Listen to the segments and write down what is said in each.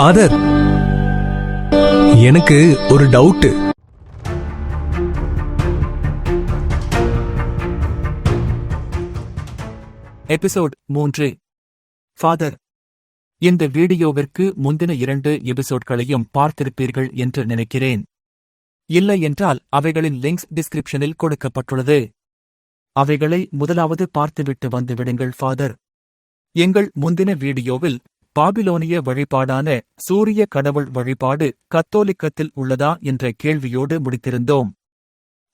Father எனக்கு ஒரு doubt episode மூன்று. ஃபாதர் இந்த வீடியோவிற்கு முந்தின இரண்டு எபிசோட்களையும் பார்த்திருப்பீர்கள் என்று நினைக்கிறேன். இல்லை என்றால் அவைகளின் லிங்க்ஸ் டிஸ்கிரிப்ஷனில் கொடுக்கப்பட்டுள்ளது. அவைகளை முதலாவது பார்த்துவிட்டு வந்துவிடுங்கள் ஃபாதர் எங்கள் முந்தின வீடியோவில் பாபிலோனிய வழிபாடான சூரிய கடவுள் வழிபாடு கத்தோலிக்கத்தில் உள்ளதா என்ற கேள்வியோடு முடித்திருந்தோம்.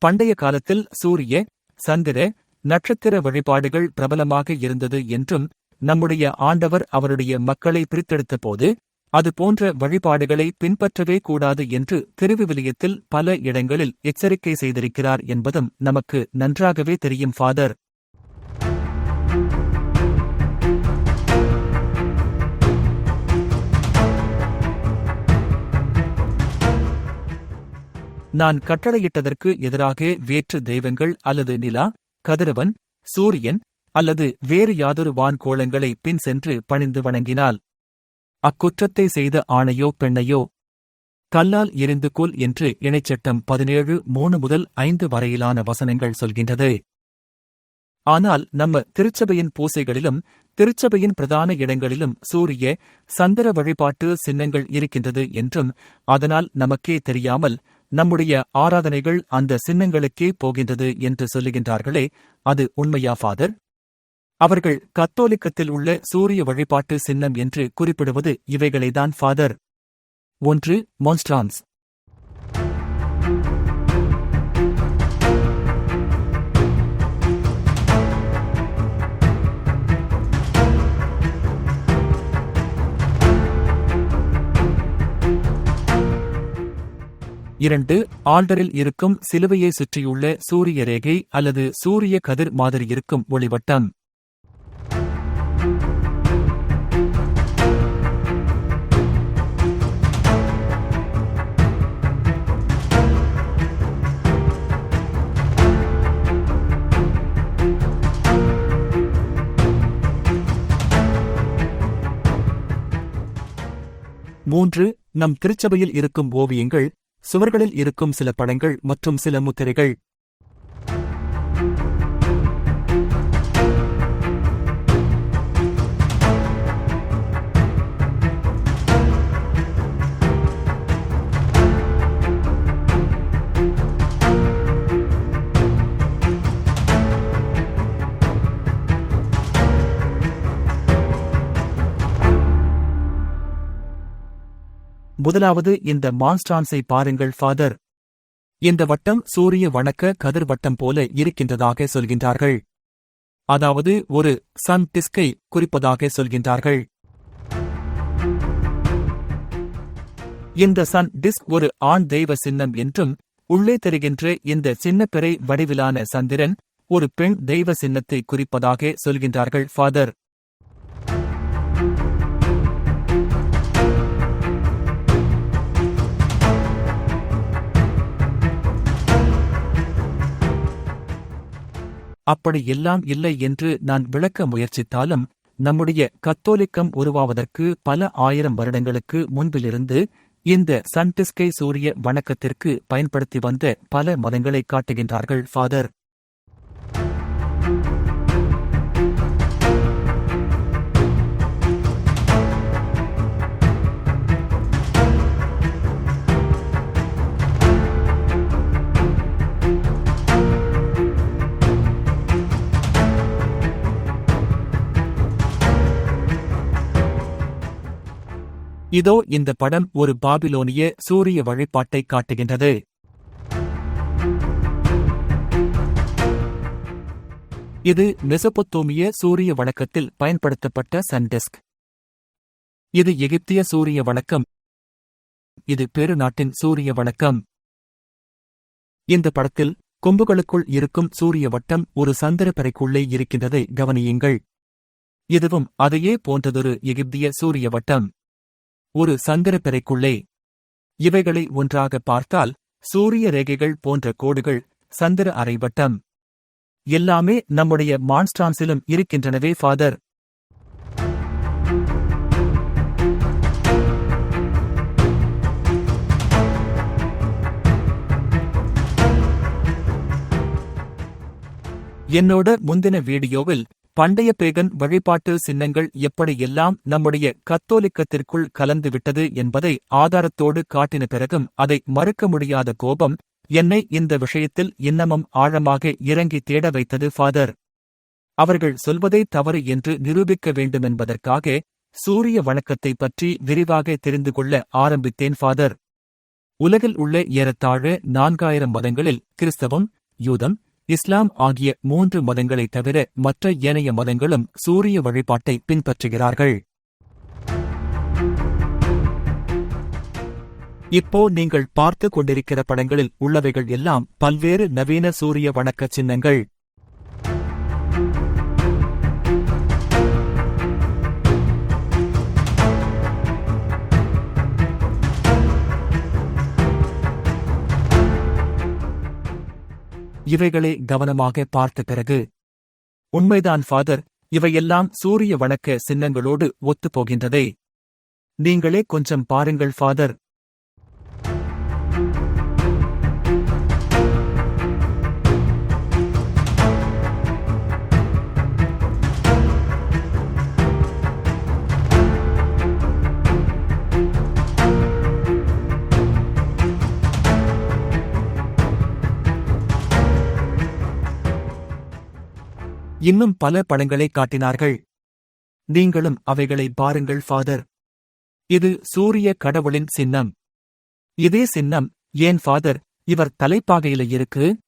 பண்டைய காலத்தில் சூரிய சந்திர நட்சத்திர வழிபாடுகள் பிரபலமாக இருந்தது என்றும் நம்முடைய ஆண்டவர் அவருடைய மக்களை பிரித்தெடுத்தபோது அது போன்ற வழிபாடுகளை பின்பற்றவே கூடாது என்று திருவிவிலியத்தில் பல இடங்களில் எச்சரிக்கை செய்திருக்கிறார் என்பதும் நமக்கு நன்றாகவே தெரியும் ஃபாதர். நான் கட்டளையிட்டதற்கு எதிராக வேற்று தெய்வங்கள் அல்லது நிலா கதிரவன் சூரியன் அல்லது வேறு யாதொரு வான்கோளங்களை பின் சென்று பணிந்து வணங்கினால் அக்குற்றத்தை செய்த ஆணையோ பெண்ணையோ கல்லால் எரிந்து கொல் என்று இணைச்சட்டம் பதினேழு மூணு முதல் ஐந்து வரையிலான வசனங்கள் சொல்கின்றது. ஆனால் நம்ம திருச்சபையின் பூசைகளிலும் திருச்சபையின் பிரதான இடங்களிலும் சூரிய சந்திர வழிபாட்டு சின்னங்கள் இருக்கின்றது என்றும் அதனால் நமக்கே தெரியாமல் நம்முடைய ஆராதனைகள் அந்த சின்னங்களுக்கே போகின்றது என்று சொல்லுகின்றார்களே அது உண்மையா ஃபாதர்? அவர்கள் கத்தோலிக்கத்தில் உள்ள சூரிய வழிபாட்டு சின்னம் என்று குறிப்பிடுவது இவைகளைதான் ஃபாதர். ஒன்று மொன்ஸ்ட்ரான்ஸ். இரண்டு ஆல்டரில் இருக்கும் சிலுவையை சுற்றியுள்ள சூரிய ரேகை அல்லது சூரிய கதிர் மாதிரி இருக்கும் ஒளிவட்டம். மூன்று நம் திருச்சபையில் இருக்கும் ஓவியங்கள் சுவர்களில் இருக்கும் சில படங்கள் மற்றும் சில முத்திரைகள். முதலாவது இந்த மான்ஸ்டான்ஸை பாருங்கள் ஃபாதர். இந்த வட்டம் சூரிய வணக்க கதிர் வட்டம் போல இருக்கின்றதாக சொல்கின்றார்கள். அதாவது ஒரு சன் டிஸ்கை குறிப்பதாக சொல்கின்றார்கள். இந்த சன் டிஸ்க் ஒரு ஆண் தெய்வ சின்னம் என்றும் உள்ளே தெரிகின்ற இந்த சின்னப்பிறை வடிவிலான சந்திரன் ஒரு பெண் தெய்வ சின்னத்தை குறிப்பதாக சொல்கின்றார்கள் ஃபாதர். அப்படி எல்லாம் இல்லை என்று நான் விளக்க முயற்சித்தாலும் நம்முடைய கத்தோலிக்கம் உருவாவதற்கு பல ஆயிரம் வருடங்களுக்கு முன்பிலிருந்து இந்த சன்டிஸ்கை சூரிய வணக்கத்திற்கு பயன்படுத்தி வந்த பல மதங்களை காட்டுகின்றார்கள் ஃபாதர். இதோ இந்த படம் ஒரு பாபிலோனிய சூரிய வழிபாட்டை காட்டுகின்றது. இது மெசபொத்தோமிய சூரிய வழக்கத்தில் பயன்படுத்தப்பட்ட சன்டெஸ்க். இது எகிப்திய சூரிய வழக்கம். இது பெரு நாட்டின் சூரிய வழக்கம். இந்த படத்தில் கொம்புகளுக்குள் இருக்கும் சூரிய வட்டம் ஒரு சந்திரப்பறைக்குள்ளே இருக்கின்றதை கவனியுங்கள். இதுவும் அதையே போன்றதொரு எகிப்திய சூரிய வட்டம். ஒரு சந்திரப்பிறைக்குள்ளே இவைகளை ஒன்றாக பார்த்தால் சூரிய ரேகைகள் போன்ற கோடுகள் சந்திர அரைவட்டம் எல்லாமே நம்முடைய மான்ஸ்டான்ஸிலும் இருக்கின்றனவே ஃபாதர். என்னோட முந்தின வீடியோவில் பண்டைய பேகன் வழிபாட்டு சின்னங்கள் எப்படியெல்லாம் நம்முடைய கத்தோலிக்கத்திற்குள் கலந்து விட்டது என்பதை ஆதாரத்தோடு காட்டின பிறகும் அதை மறுக்க முடியாத கோபம் என்னை இந்த விஷயத்தில் இன்னமும் ஆழமாக இறங்கி தேட வைத்தது ஃபாதர். அவர்கள் சொல்வதை தவறு என்று நிரூபிக்க வேண்டுமென்பதற்காக சூரிய வணக்கத்தை பற்றி விரிவாக தெரிந்து கொள்ள ஆரம்பித்தேன் ஃபாதர். உலகில் உள்ள ஏறத்தாழ நான்காயிரம் மதங்களில் கிறிஸ்தவம் யூதம் இஸ்லாம் ஆகிய மூன்று மதங்களைத் தவிர மற்ற ஏனைய மதங்களும் சூரிய வழிபாட்டை பின்பற்றுகிறார்கள். இப்போ நீங்கள் பார்த்து கொண்டிருக்கிற படங்களில் உள்ளவைகள் எல்லாம் பல்வேறு நவீன சூரிய வணக்க சின்னங்கள். இவைகளை கவனமாக பார்த்த பிறகு உண்மைதான் ஃபாதர் இவையெல்லாம் சூரிய வணக்க சின்னங்களோடு ஒத்துப் போகின்றதே நீங்களே கொஞ்சம் பாருங்கள் ஃபாதர். இன்னும் பல படங்களை காட்டினார்கள். நீங்களும் அவைகளை பாருங்கள் ஃபாதர். இது சூரிய கடவுளின் சின்னம். இதே சின்னம் ஏன் ஃபாதர் இவர் தலைப்பாகையில இருக்கு?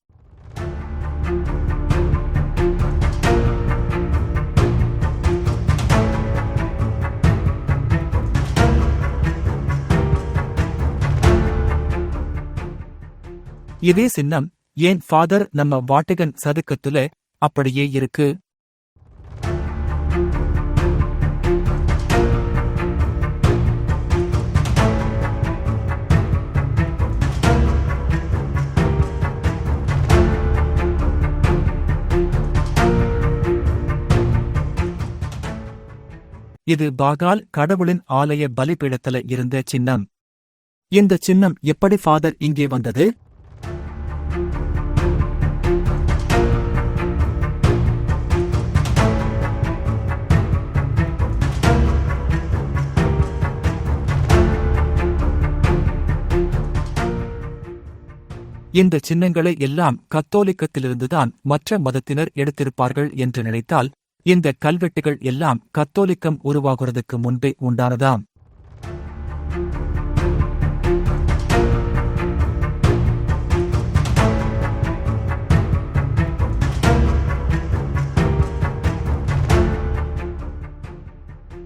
இதே சின்னம் ஏன் ஃபாதர் நம்ம வாட்டகன் சதுக்கத்துல அப்படியே இருக்கு. இது பாகால் கடவுளின் ஆலய பலிபீடத்துல இருந்த சின்னம். இந்த சின்னம் எப்படி ஃபாதர் இங்கே வந்தது? இந்த சின்னங்களை எல்லாம் கத்தோலிக்கத்திலிருந்துதான் மற்ற மதத்தினர் எடுத்திருப்பார்கள் என்று நினைத்தால் இந்த கல்வெட்டுகள் எல்லாம் கத்தோலிக்கம் உருவாகுறதுக்கு முன்பே உண்டானதாம்.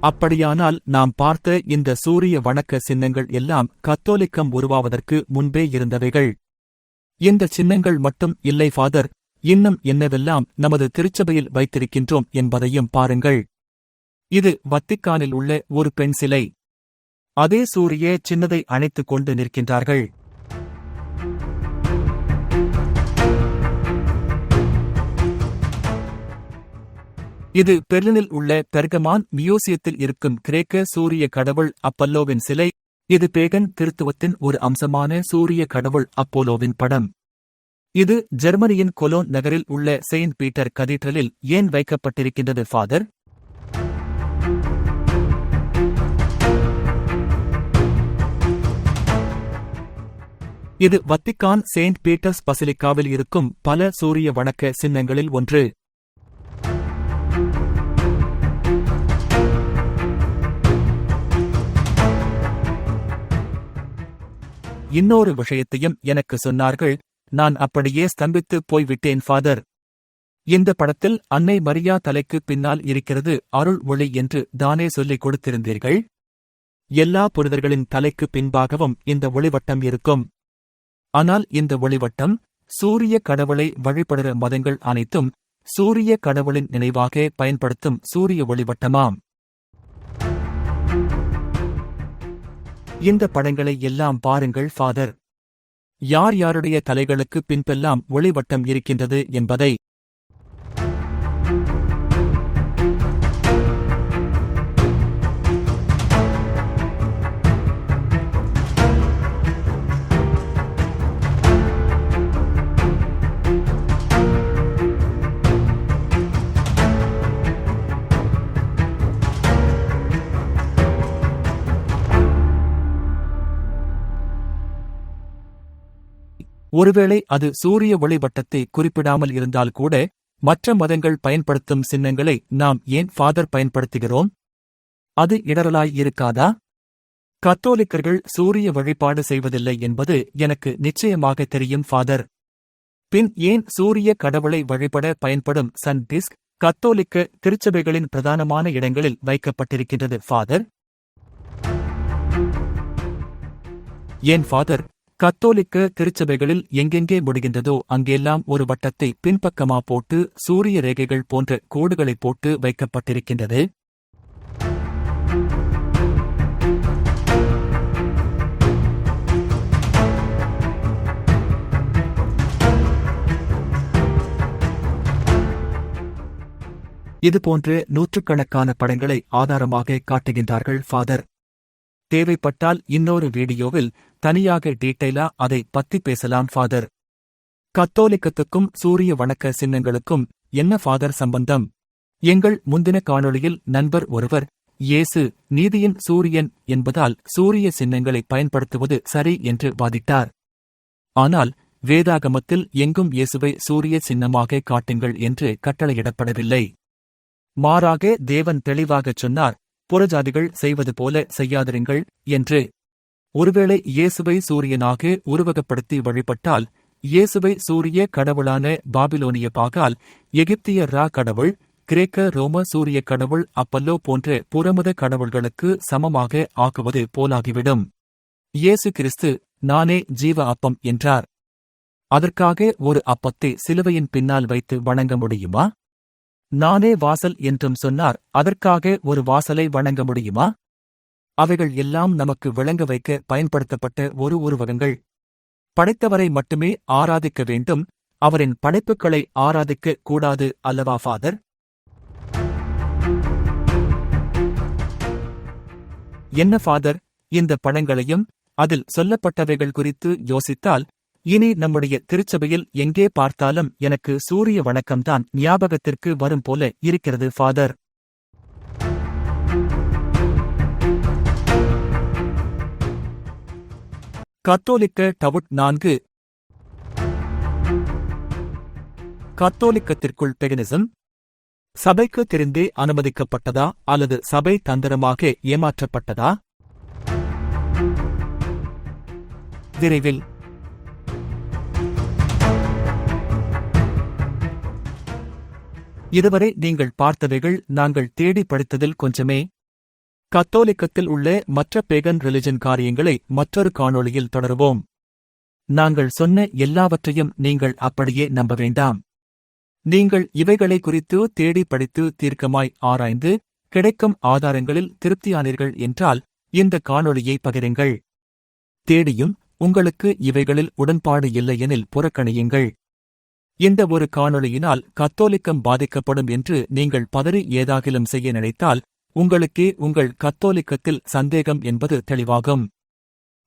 அப்படியானால் நாம் பார்த்த இந்த சூரிய வணக்க சின்னங்கள் எல்லாம் கத்தோலிக்கம் உருவாவதற்கு முன்பே இருந்தவைகள். இந்த சின்னங்கள் மட்டும் இல்லை ஃபாதர் இன்னும் என்னவெல்லாம் நமது திருச்சபையில் வைத்திருக்கின்றோம் என்பதையும் பாருங்கள். இது வத்திக்கானில் உள்ள ஒரு பெண் சிலை. அதே சூரிய சின்னதை அணைத்துக் கொண்டு நிற்கின்றார்கள். இது பெர்லினில் உள்ள பெர்கமான் மியூசியத்தில் இருக்கும் கிரேக்க சூரிய கடவுள் அப்பல்லோவின் சிலை. இது பேகன் கிறித்துவத்தின் ஒரு அம்சமான சூரிய கடவுள் அப்போலோவின் படம். இது ஜெர்மனியின் கொலோன் நகரில் உள்ள செயின்ட் பீட்டர் கதீட்ரலில் ஏன் வைக்கப்பட்டிருக்கின்றது ஃபாதர்? இது வத்திக்கான் செயின்ட் பீட்டர்ஸ் பசிலிக்காவில் இருக்கும் பல சூரிய வணக்க சின்னங்களில் ஒன்று. இன்னொரு விஷயத்தையும் எனக்கு சொன்னார்கள். நான் அப்படியே ஸ்தம்பித்து போய்விட்டேன் ஃபாதர். இந்த படத்தில் அன்னை மரியா தலைக்கு பின்னால் இருக்கிறது அருள் ஒளி என்று தானே சொல்லிக் கொடுத்திருந்தீர்கள்? எல்லா புனிதர்களின் தலைக்கு பின்பாகவும் இந்த ஒளிவட்டம் இருக்கும். ஆனால் இந்த ஒளிவட்டம் சூரிய கடவுளை வழிபடுற மதங்கள் அனைத்தும் சூரிய கடவுளின் நினைவாக பயன்படுத்தும் சூரிய ஒளிவட்டமாம். இந்த படங்களை எல்லாம் பாருங்கள் ஃபாதர். யார் யாருடைய தலைகளுக்கு பின்பெல்லாம் ஒளிவட்டம் இருக்கின்றது என்பதை ஒருவேளை அது சூரிய ஒளிவட்டத்தை குறிப்பிடாமல் இருந்தால் கூட மற்ற மதங்கள் பயன்படுத்தும் சின்னங்களை நாம் ஏன் ஃபாதர் பயன்படுத்துகிறோம்? அது இடரலாய் இருக்காதா? கத்தோலிக்கர்கள் சூரிய வழிபாடு செய்வதில்லை என்பது எனக்கு நிச்சயமாக தெரியும் ஃபாதர். பின் ஏன் சூரிய கடவுளை வழிபட பயன்படும் சன் டிஸ்க் கத்தோலிக்க திருச்சபைகளின் பிரதானமான இடங்களில் வைக்கப்பட்டிருக்கின்றது ஃபாதர்? ஏன் ஃபாதர் கத்தோலிக்க திருச்சபைகளில் எங்கெங்கே முடிகின்றதோ அங்கெல்லாம் ஒரு வட்டத்தை பின்பக்கமா போட்டு சூரிய ரேகைகள் போன்ற கோடுகளை போட்டு வைக்கப்பட்டிருக்கின்றது. இதுபோன்று நூற்றுக்கணக்கான படங்களை ஆதாரமாக காட்டுகின்றார்கள் ஃபாதர். தேவைப்பட்டால் இன்னொரு வீடியோவில் தனியாக டீட்டெயிலா அதை பத்தி பேசலாம் ஃபாதர். கத்தோலிக்கத்துக்கும் சூரிய வணக்க சின்னங்களுக்கும் என்ன ஃபாதர் சம்பந்தம்? எங்கள் முந்தின காணொளியில் நண்பர் ஒருவர் இயேசு நீதியின் சூரியன் என்பதால் சூரிய சின்னங்களை பயன்படுத்துவது சரி என்று வாதிட்டார். ஆனால் வேதாகமத்தில் எங்கும் இயேசுவை சூரிய சின்னமாக காட்டுங்கள் என்று கட்டளையிடப்படவில்லை. மாறாக தேவன் தெளிவாகச் சொன்னார் புறஜாதிகள் செய்வது போல செய்யாதிருங்கள் என்று. ஒருவேளை இயேசுவை சூரியனாக உருவகப்படுத்தி வழிபட்டால் இயேசுவை சூரிய கடவுளான பாபிலோனிய பாகால் எகிப்திய ரா கடவுள் கிரேக்க ரோம சூரிய கடவுள் அப்பல்லோ போன்ற புறமுத கடவுள்களுக்கு சமமாக ஆக்குவது போலாகிவிடும். இயேசு கிறிஸ்து நானே ஜீவ அப்பம் என்றார். அதற்காக ஒரு அப்பத்தை சிலுவையின் பின்னால் வைத்து வணங்க முடியுமா? நானே வாசல் என்றும் சொன்னார் அதற்காக ஒரு வாசலை வணங்க முடியுமா? அவைகள் எல்லாம் நமக்கு விளங்க வைக்க பயன்படுத்தப்பட்ட ஒரு உருவகங்கள். படைத்தவரை மட்டுமே ஆராதிக்க வேண்டும் அவரின் படைப்புகளை ஆராதிக்க கூடாது அல்லவா ஃபாதர்? என்ன ஃபாதர்? இந்த படங்களையும் அதில் சொல்லப்பட்டவைகள் குறித்து யோசித்தால் இனி நம்முடைய திருச்சபையில் எங்கே பார்த்தாலும் எனக்கு சூரிய வணக்கம்தான் ஞாபகத்திற்கு வரும் போல இருக்கிறது ஃபாதர் கத்தோலிக்க டவுட் நான்கு. கத்தோலிக்கத்திற்குள் பெகனிசம். சபைக்கு தெரிந்தே அனுமதிக்கப்பட்டதா அல்லது சபை தந்திரமாக ஏமாற்றப்பட்டதா? விரைவில். இதுவரை நீங்கள் பார்த்தவைகள் நாங்கள் தேடி படித்ததில் கொஞ்சமே. கத்தோலிக்கத்தில் உள்ள மற்ற பேகன் ரிலிஜன் காரியங்களை மற்றொரு காணொளியில் தொடருவோம். நாங்கள் சொன்ன எல்லாவற்றையும் நீங்கள் அப்படியே நம்ப வேண்டாம். நீங்கள் இவைகளை குறித்து தேடி படித்து தீர்க்கமாய் ஆராய்ந்து கிடைக்கும் ஆதாரங்களில் திருப்தியானீர்கள் என்றால் இந்த காணொளியை பகிருங்கள். தேடியும் உங்களுக்கு இவைகளில் உடன்பாடு இல்லையெனில் புறக்கணியுங்கள். இந்த ஒரு காணொளியினால் கத்தோலிக்கம் பாதிக்கப்படும் என்று நீங்கள் பதறி ஏதாகிலும் செய்ய நினைத்தால் உங்களுக்கே உங்கள் கத்தோலிக்கத்தில் சந்தேகம் என்பது தெளிவாகும்.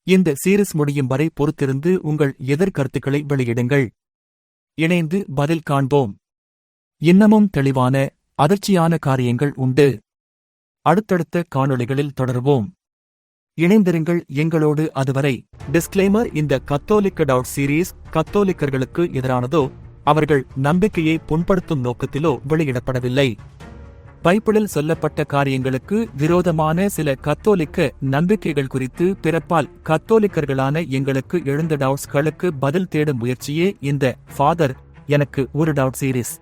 இந்த சீரிஸ் முடியும் வரை பொறுத்திருந்து உங்கள் எதிர்கருத்துக்களை வெளியிடுங்கள். இணைந்து பதில் காண்போம். இன்னமும் தெளிவான அதிர்ச்சியான காரியங்கள் உண்டு. அடுத்தடுத்த காணொளிகளில் தொடர்வோம். இணைந்திருங்கள் எங்களோடு அதுவரை. டிஸ்க்ளைமர் இந்த கத்தோலிக்க டவுட் சீரீஸ் கத்தோலிக்கர்களுக்கு எதிரானதோ அவர்கள் நம்பிக்கையை புண்படுத்தும் நோக்கத்திலோ வெளியிடப்படவில்லை. பைபிளில் சொல்லப்பட்ட காரியங்களுக்கு விரோதமான சில கத்தோலிக்க நம்பிக்கைகள் குறித்து பிறப்பால் கத்தோலிக்கர்களான எங்களுக்கு எழுந்த டவுட்ஸ்களுக்கு பதில் தேடும் முயற்சியே இந்த ஃபாதர் எனக்கு ஒரு டவுட் சீரிஸ்.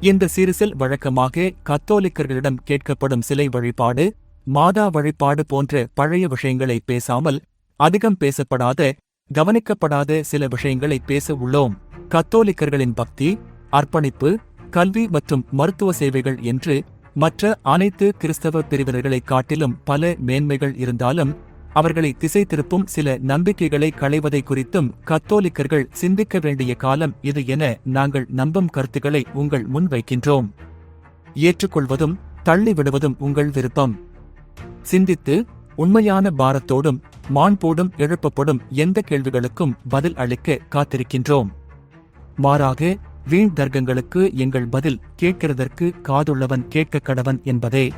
இந்த சீரிஸில் வழக்கமாக கத்தோலிக்கர்களிடம் கேட்கப்படும் சிலை வழிபாடு மாதா வழிபாடு போன்ற பழைய விஷயங்களை பேசாமல் அதிகம் பேசப்படாத கவனிக்கப்படாத சில விஷயங்களை பேச உள்ளோம். கத்தோலிக்கர்களின் பக்தி அர்ப்பணிப்பு கல்வி மற்றும் மருத்துவ சேவைகள் என்று மற்ற அனைத்து கிறிஸ்தவ பிரிவினர்களைக் காட்டிலும் பல மேன்மைகள் இருந்தாலும் அவர்களை திசை திருப்பும் சில நம்பிக்கைகளை களைவதை குறித்தும் கத்தோலிக்கர்கள் சிந்திக்க வேண்டிய காலம் இது என நாங்கள் நம்பும் கருத்துக்களை உங்கள் முன் வைக்கின்றோம். ஏற்றுக்கொள்வதும் தள்ளிவிடுவதும் உங்கள் விருப்பம். சிந்தித்து உண்மையான பாரத்தோடும் மாண்போடும் எழுப்பப்படும் எந்த கேள்விகளுக்கும் பதில் அளிக்க காத்திருக்கின்றோம். மாறாக வீண் தர்க்கங்களுக்கு எங்கள் பதில் கேட்கிறதற்கு காதுள்ளவன் கேட்க கடவன் என்பதே.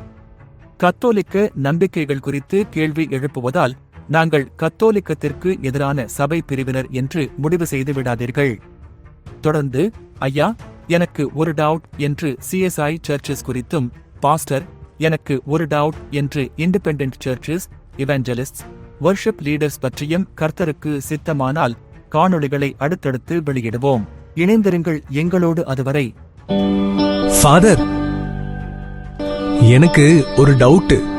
கத்தோலிக்க நம்பிக்கைகள் குறித்து கேள்வி எழுப்புவதால் நாங்கள் கத்தோலிக்கத்திற்கு எதிரான சபை பிரிவினர் என்று முடிவு செய்து விடாதீர்கள். தொடர்ந்து ஐயா எனக்கு ஒரு டவுட் என்று சிஎஸ்ஐ சர்ச்சஸ் குறித்தும் பாஸ்டர் எனக்கு ஒரு டவுட் என்று independent churches evangelist worship leaders பற்றியும் கர்த்தருக்கு சித்தமானால் காணொளிகளை அடுத்தடுத்து வெளியிடுவோம். இணைந்திருங்கள் எங்களோடு அதுவரை. ஃபாதர் எனக்கு ஒரு டவுட்